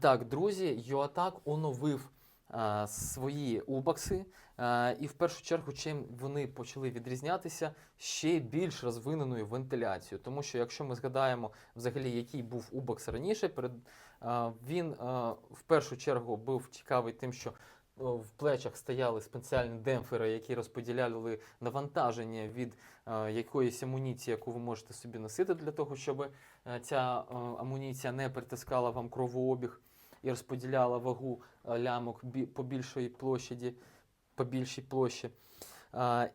Так, друзі, Йоатак оновив е, свої убакси, е, і в першу чергу, чим вони почали відрізнятися, ще більш розвиненою вентиляцією. Тому що якщо ми згадаємо взагалі, який був убакс раніше, перед, е, він е, в першу чергу був цікавий тим, що в плечах стояли спеціальні демпфери, які розподіляли навантаження від е, якоїсь амуніції, яку ви можете собі носити для того, щоб е, ця е, амуніція не притискала вам кровообіг і розподіляла вагу лямок по більшій площаді, по більшій площі.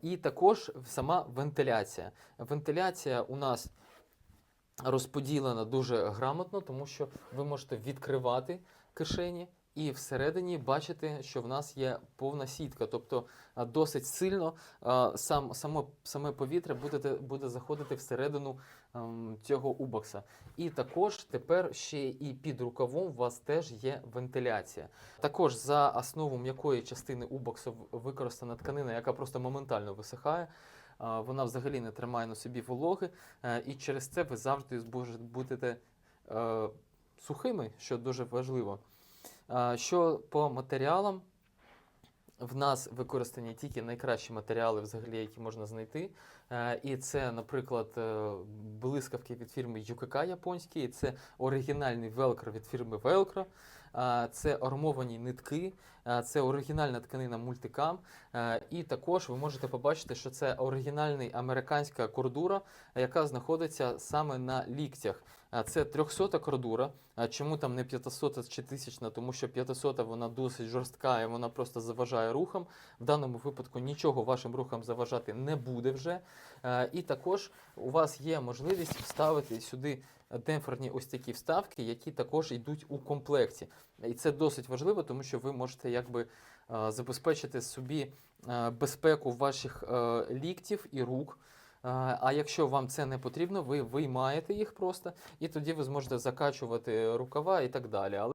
І також сама вентиляція. Вентиляція у нас розподілена дуже грамотно, тому що ви можете відкривати кишені і всередині бачите, що в нас є повна сітка. Тобто досить сильно сам, само, саме повітря буде, буде заходити всередину ем, цього убокса. І також тепер ще і під рукавом у вас теж є вентиляція. Також за основу м'якої частини убоксу використана тканина, яка просто моментально висихає. Вона взагалі не тримає на собі вологи, е, і через це ви завжди будете е, сухими, що дуже важливо. Що по матеріалам, в нас використані тільки найкращі матеріали, взагалі, які можна знайти. Е, І це, наприклад, е, блискавки від фірми UKK японські, це оригінальний велкро від фірми Velcro, це армовані нитки, це оригінальна тканина мультикам. Е, І також ви можете побачити, що це оригінальний американська кордура, яка знаходиться саме на ліктях. Це 300 кордура. А Чому там не 500 чи 1000? Тому що 500 вона досить жорстка і вона просто заважає рухам. В даному випадку нічого вашим рухам заважати не буде вже. І також у вас є можливість вставити сюди демпферні ось такі вставки, які також йдуть у комплекті. І це досить важливо, тому що ви можете якби забезпечити собі безпеку ваших ліктів і рук. А якщо вам це не потрібно, ви виймаєте їх просто, і тоді ви зможете закачувати рукава і так далі.